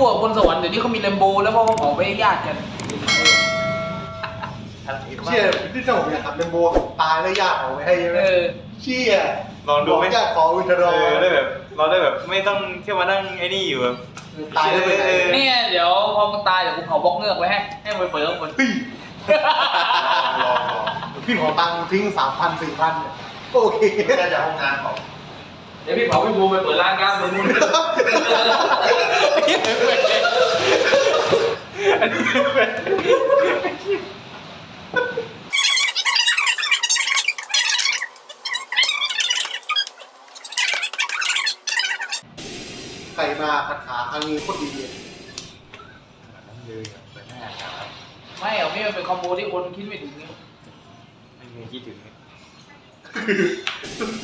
รู้อะบนสวรรค์เดี๋ยวนี้เขามีแลมโบแล้วเพราะว่าเขาไปญาติกันเชี่ยที่จะผมอยากขับเลมโบตายแล้วญาติเอาไว้ให้ใช่ไหมเออเชี่ยลองดูไหมบกญาติขอวินเทอร์เอดออได้แบบเราได้แบบไม่ต้องเที่ยวมานั่งไอ้นี่อยู่แบบตายแล้วไปไหนเออนี่ไงเดี๋ยวพอมึงตายเดี๋ยวกูเผาบล็อกเงือกไว้ให้ให้มันเปิดข้างบนเฮ้ยรอรอพี่ขอตังค์ทิ้งสามพันสี่พันเนี่ยก็โอเคไม่ได้จากห้องน้ำของเดี๋ยวพี่เผาพี่บูมไปเปิดร้านกล้ามตรง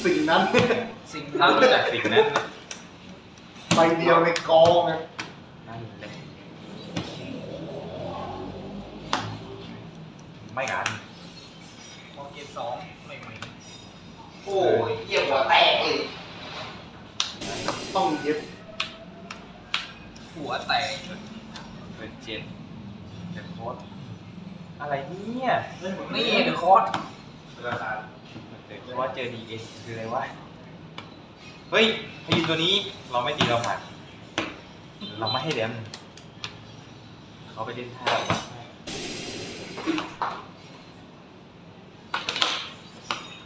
สิ่งนั้น สิ่งนั่นั้นนจากสิ่งนั้นใบเดียวในกองนะนั่นเลยไม่กันมองเกมสองไม่ไหวโอ้ยเยี่ยมหัวแตกเลยต้องเย็บ หัวแตกเปิดเจ็ดเจ็ดโค้ดอะไรเนี่ยนี่เดอะคอร์ส ราคาเดี๋ยวว่าเจอดีเอคืออะไรวะ เฮ้ยพยินตัวนี้เราไม่ตีเราผ่าน เราไม่ให้แดมเขาไปเล่นท่า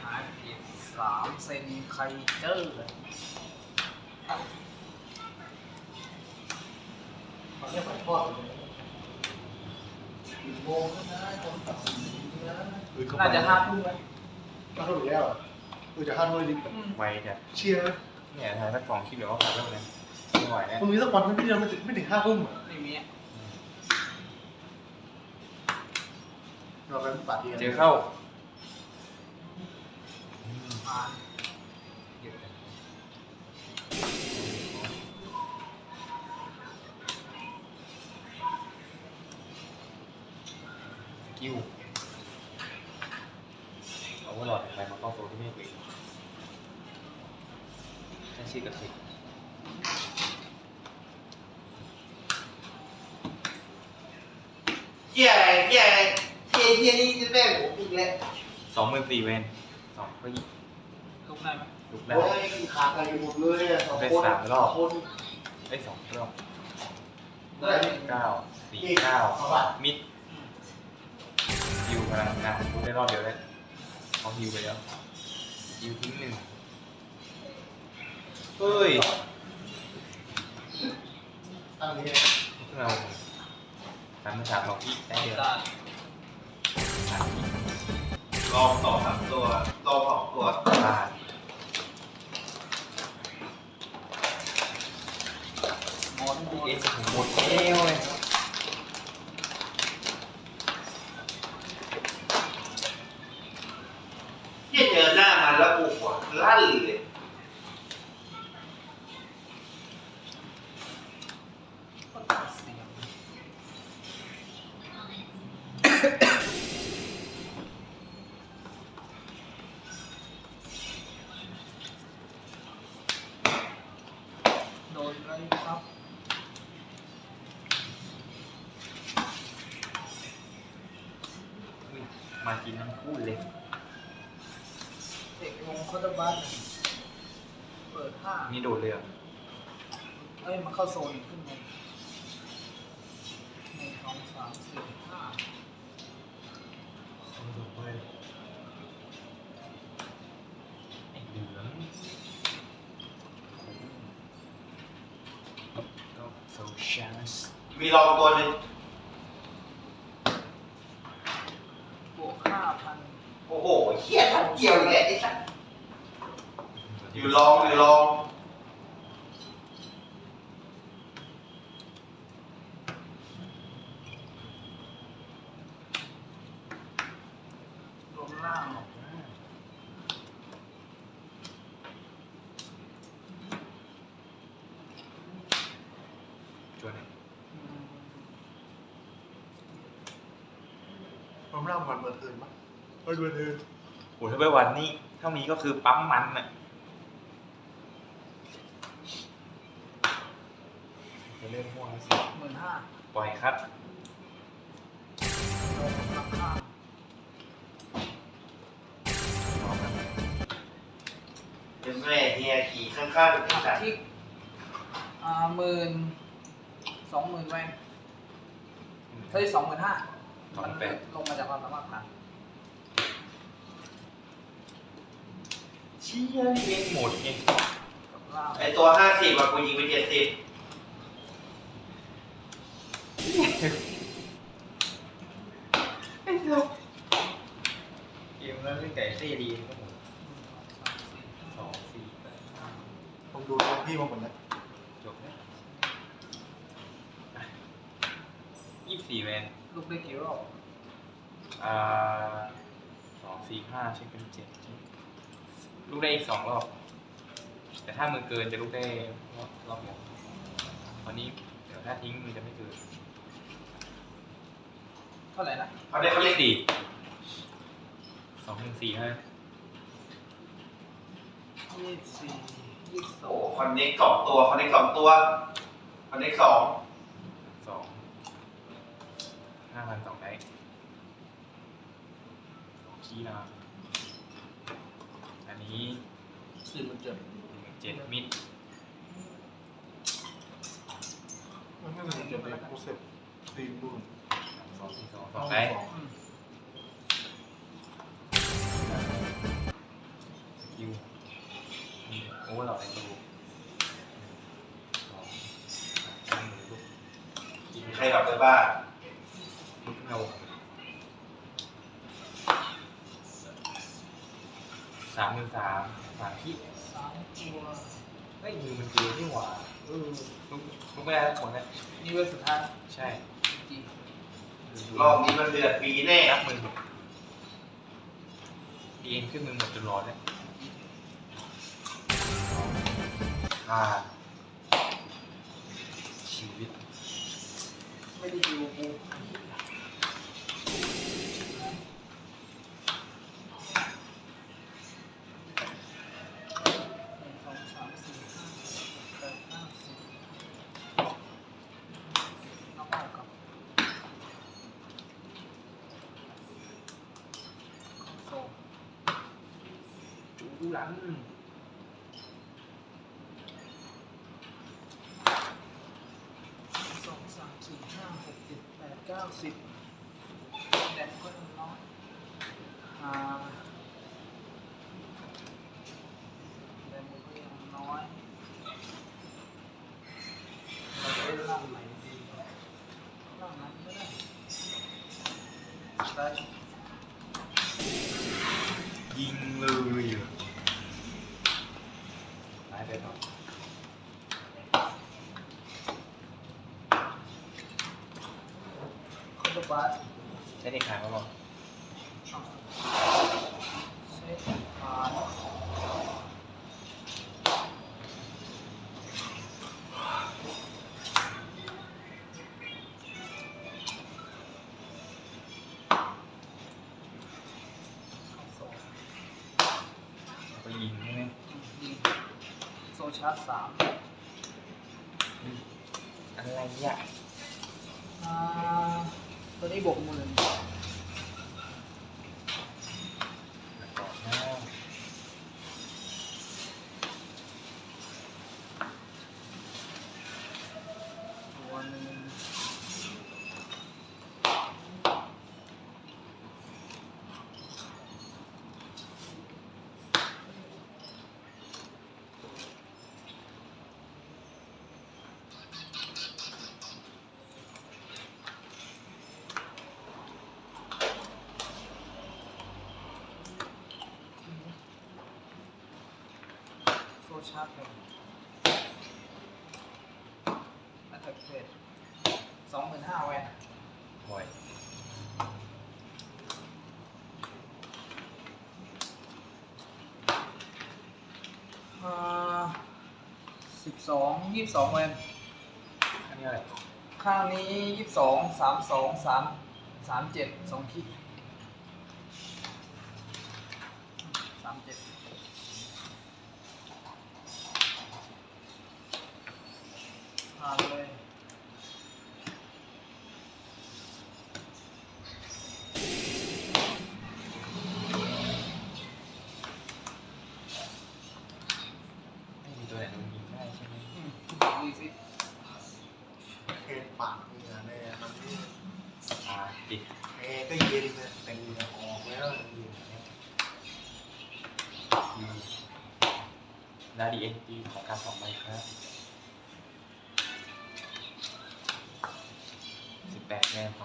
หาเกมสามเซนไคเจอร์มันไม่ไปทอดเลยกี่โมงแล้วนะคนตัดสินนะน่าจะห้าทุ่มแล้ว ก็เท่าไหร่แล้วอะเออจะห้าทุ่มเลยดิอืมไวจัดเชียร์เนี่ยทายสักสองคลิปเดี๋ยวก็ผ่านแล้วนะไม่ไหวนะมึงมีสักวันไม่ได้ไม่ถึงไม่ถึงห้าทุ่มอะไม่มีอะเราไปปาร์ตี้กันเจอเข้าผ่านกิ้วเอาว่าหลอดใครมาเข้าโซนที่ไม่เป็นแค่ชื่อกับสิ เยี่ยอะไรเยี่ยอะไร เยี่ยเยี่ยนี่จะแม่ผมอีกแล้วสองหมื่นสี่เวนสองก็ยี่ลุกได้ไหมลุกได้ โอ้ยขาดอะไรหมดเลยอะสองได้คนสามรอบ คนได้สองรอบได้ เก้าสี่เก้ามิดฮิวพลังงานพูดได้รอบเดียวเลยเขาฮิวไปแล้วฮิวทิ้งหนึ่งเฮ้ยตั้งนี้พวกเราสามสามสองที่ได้เดียวได้สามที่ ลองต่อสามตัวลองสองตัว ผ่าน หมดหมด เอ๊ะผมหมดเอวเลย เยี่ยเจอหน้ามันแล้วกูหัวลั่นเลย เสียงโดนไรครับอุ๊ยมากินทั้งคู่เลย เด็กงงคอร์ดบัสเปิดห้านี่โดดเลยเหรอเอ้ยมันเข้าโซนขึ้นมาหนึ่งสองสามสี่ห้า ก็โซชัสมีลองตัวหนึ่งบวกห้าพันโอ้โหเฮี้ยทันเกี่ยวอีกแล้วไอ้สัสอยู่ลองอยู่ลอง รวมล่าง จวนหนึ่งอืมผมเล่ามันเปิดเทินปะเปิดเทินโอ้ถ้าไปวันนี้เท่านี้ก็คือปั๊มมันน่ะโอเคเล่นม่วงสิหมื่นห้าปล่อยครับลงราคาเป็นแม่เฮียขี่ข้างๆไอ้สัตว์ที่อ่าหมื่น สองหมื่นแวนเฮ้ยสองหมื่นห้าสองมันแปดลงมาจากความสามารถผ่านเชี่ยนี่เองหมดเองกับล่างไอตัวห้าสิบอะกูยิงไปเจ็ดสิบเกมนั้นเล่นไก่เต้ดีครับผมสองสี่แปดห้าผมดูท็อปพี่มาหมดแล้ว จบแล้วยี่สิบสี่แวน ลูกได้กี่ร อบอ่าสองสี่ห้าเช็คเป็นเจ็ดลูกได้อีกสองรอบ แต่ถ้ามือเกินจะลูกได้รอบรอบเดียวตอนนี้เดี๋ยวถ้าทิ้งมือจะไม่เกินเท่าไหร่นะเขาได้เขาเรียกสี่สองหนึ่งสี่ห้ายี่สิบสี่ยี่สิบสอโอ้งคอนเน็กสองตัวคอนเน็กสองตัวคอนเน็กสองสองห้าพันสอง ได้ชี้นะอันนี้สี่หมื่นเจ็ดเจ็ดมิดมันไม่เป็นเจ็บเลยกูเสร็จตีมดูสองสี่สองสองได้อืมสกิลมีโอเวอร์หลอดในตัวสองสามมือลูกกินใครแบบไปบ้าน ลูกเงาสามหมื่นสามสามที่สามตัวเฮ้ยมือมันเกยที่หว่าเออลุกลุกไม่ได้แล้วหมดแล้วนี่เวลสุดท้ายใช่จีรอบนี้มันเดือดปีแน่นับมือดีเอ็นขึ้นมือหมดจนร้อนแล้วขาดชีวิต ไม่ได้อยู่กู จูหลังสองสามสี่ห้าหกเจ็ดแปดเก้าสิบแดดก็น้อยอ่าแดดมันก็ยังน้อยเราจะได้ร่างไหนดีร่างนั้นก็ได้ได้ยิงเลยไปไปต่อ คอร์ดใช้ในขางเขาบอกเซตผ่านเข้าโซ่ไปยิงใช่ไหมโซชาร์จสามอะไรเนี่ย นี้บวกหมื่นก่อน โซชาร์จหนึ่งแอตแทกเฟสสองหมื่นห้าแวนบ่อยอ่าสิบสองยี่สิบสองเวนอันนี้อะไร ข้างนี้ยี่สิบสองสามสองสามสามเจ็ดสองขีด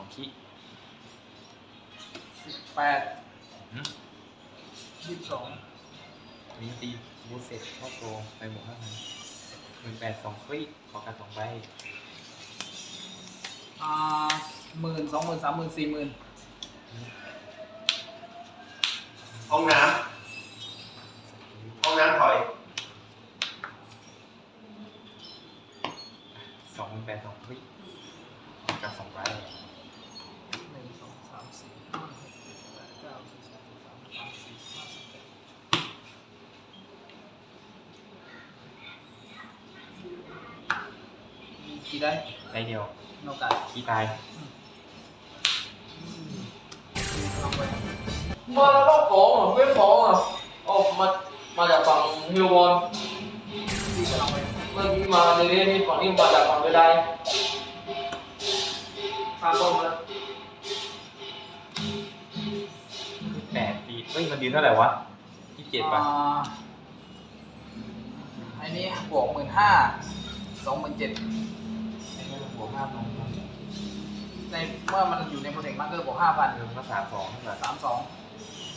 องขี้สิบแปดหืมยี่สิบสองนี้ตีบูสเซ็ตเข้าโซไปหมดห้าพันหมื่นแปดสองคลิกของการสองใบอ่าหมื่นสองหมื่นสามหมื่นสี่หมื่นห้องน้ำห้องน้ำถอย สองหมื่นแปดสองคลิกของการสองใบ หนึ่งสองสามสี่ห้าหกเจ็ดแปดเก้าสิบสิบเอ็ดสิบสองสิบสามสิบสี่สิบห้าสิบหกมี กี่ได้ได้เดียวโนกาสขี้ตายลองไปมาแล้วก็ของอะเว็บของอะออกมามาจากฝั่งฮิวบอลที่จะลองไปเมื่อกี้มาในเรื่องนี้ฝั่งนี้มาจากฝั่งเวไดทางตรงเลยแปดตีเฮ้ยมันยืนเท่าไหร่วะยี่สิบเจ็ดป่ะอ่าอันนี้บวกหมื่นห้าสองหมื่นเจ็ดไอ้เงี้ยบ วกห้าพันในเมื่อมันอยู่ในโปรเทคมาร์เกอร์บวกห้าพันเออมันก็สามสองเท่าไหร่สามสอง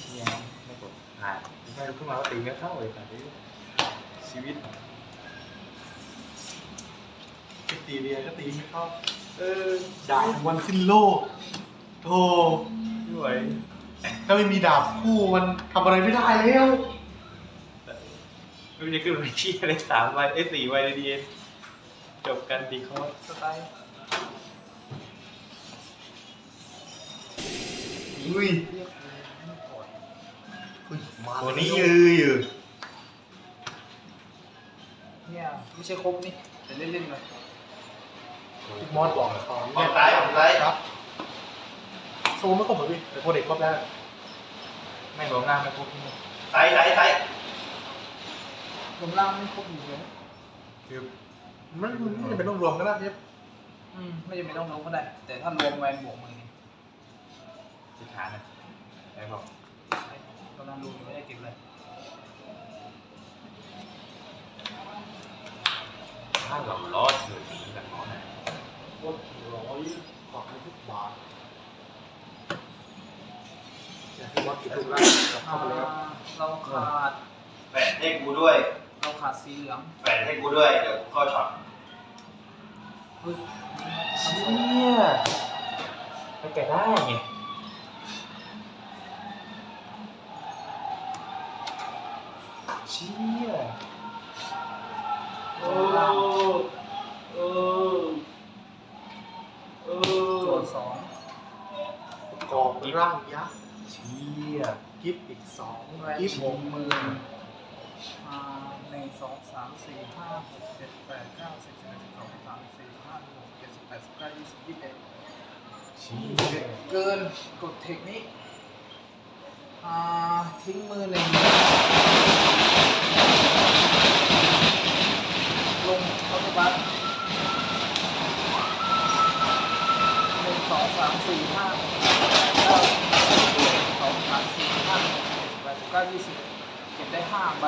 เชี่ยไม่กดผ่านไม่รู้ขึ้นมาว่าตีไม่เข้าเลยแต่ชีวิตไปตีเรียนก็ตีไม่เข้าเออดาบวันสิ้นโลกโธ่ไม่ไหวถ้าไม่มีดาบคู่มันทำอะไรไม่ได้แล้วไม่รู้จะขึ้นไปที่อะไรสามใบเอ้ยสี่ใบเลยดี จบกันดีคอร์สสไตล์อุ้ยเรียกเลยไม่ปวดอุ้ยมาตัวนี้ยืยืนออยู่เนี่ยไม่ใช่ครบนี่แต่เล่นๆเลยมอสบอกตอนฝั่งซ้ายฝั่งซ้ายครับโซไม่ครบเหรอพี่แต่โปรเด็กครบแล้วไม่รวมหน้าไม่ครบที่นี่ซ้ายซ้ายซ้ายรวมล่างไม่ครบอยู่เลยคือ มันมันไม่จำเป็นต้องรวมก็ได้เนี่ยอืมไม่จำเป็นต้องลงก็ได้ แต่ถ้ารวมแวนบวกมือนี่สิบฐานนะไหนบอกกำลังดูอยู่ไม่ได้เก็บเลยถ้าเราล้อเฉยแบบนั้นนะโคตรร้อยขอบคุณทุกบาทเนี่ยพี่มอสกินถูกแล้วกลับอ่าเข้าไปแล้ว เราขาดแฝดให้กูด้วย เราขาดสีเหลืองแฝดให้กูด้วย เดี๋ยวกูเข้าช็อตเฮ้ยเชี่ยไปแก่ได้ไงเชี่ยโอ้เออเอโจอทย์สองกองร่างยักษ์เชี่ยกิฟต์อีกสองแวนกิฟต์บวกมืออ่า หนึ่งสองสามสี่ห้าหกเจ็ดแปดเก้าสิบสิบเอ็ดสิบสองสิบสามสิบสี่สิบห้าสิบหกเจ็ดสิบแปดสิบเก้ายี่สิบยี่สิบเอ็ดชี่ยเกินกดเทคนิคอ่าทิ้งมือหนึ่งลงเข้าตัวบัสหนึ่งสองสามสี่ห้าหกเจ็ดแปดเก้าสิบสิบเอ็ดสิบสองสิบสามสิบสี่ห้าหกเจ็ดสิบแปดสิบเก้ายี่สิบ เก็บได้ห้าใบ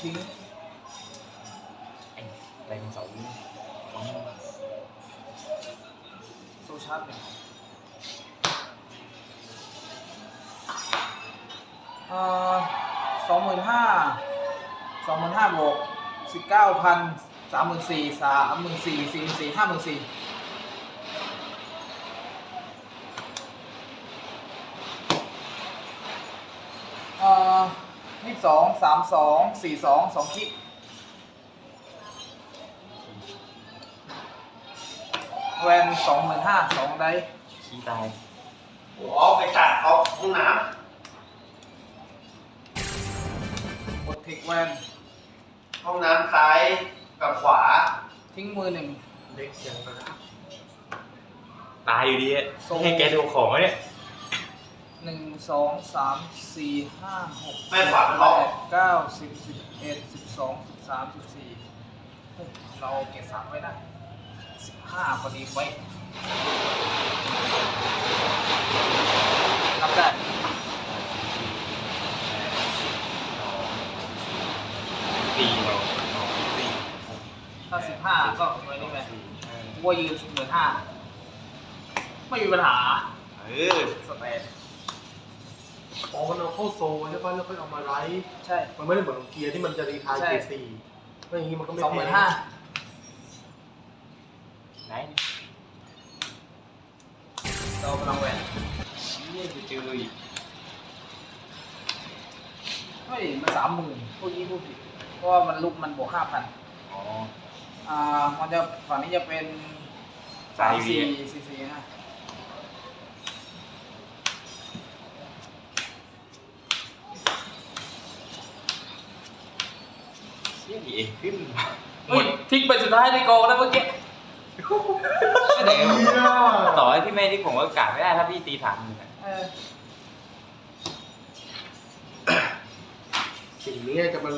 ทิ้งไอ้ไรของเสาร์ของโซชาร์จหนึ่งเอ่อสองหมื่นห้าสองหมื่นห้าบวกสิบเก้าพันสามหมื่นสี่สามหมื่นสี่สี่หมื่นสี่ห้าหมื่นสี่เอ่อ ยี่ สิบสองสามสองสี่สองสองคิดแวนสองหมื่นห้าสองได้ขี้ตายโอ้เอาไปตัดเอาห้องน้กดเทคแวนำห้องน้ำซ้ายกับขวาทิ้งมือหนึ่งเด็กยังก็ได้ตายอยู่ดีอะส่งให้แกดูของวะเนี่ย หนึ่งสองสามสี่ห้าหกแม่ขวามันแปล็อกดเก้าสิบสิบเอ็ดสิบสองสิบสามสิบสี่เฮ้ยเราเก็บสามไว้ได้สิบห้าพอดีไว้รับได้สี่เราสี่ถ้าสิบห้าก็ไว้นี่ไหมสี่เออว่ายืนหมื่นห้าไม่มีปัญหา เออ สเตท อ๋อมันเอาเข้าโซลใช่ป่ะแล้วค่อยเอามาไลฟ์ใช่ มันไม่ได้เหมือนของเกียร์ที่มันจะรีทายใช่ เกียร์สี่ไม่อย่างนี้มันก็ไม่สองหมื่นห้าไหนเราพลังแหวนเชี่ยจะเจออีกเฮ้ยมันสามหมื่นพวกนี้พูดผิดเพราะว่ามันลุกมันบวกห้าพันอ๋อ อ่ามันจะฝั่งนี้จะเป็นสายสี่วีสี่สี่นะ เชี่ยดีเองขึ้นหมเฮ้ยดทิ้งไปสุดท้ายในกองแล้วเมื่อกี้เดี๋ยวต่อให้พี่แม่ที่ผมก็กาดไม่ได้ถ้าพี่ตีสามหมื่นอะเออสิ่งนี้จะมา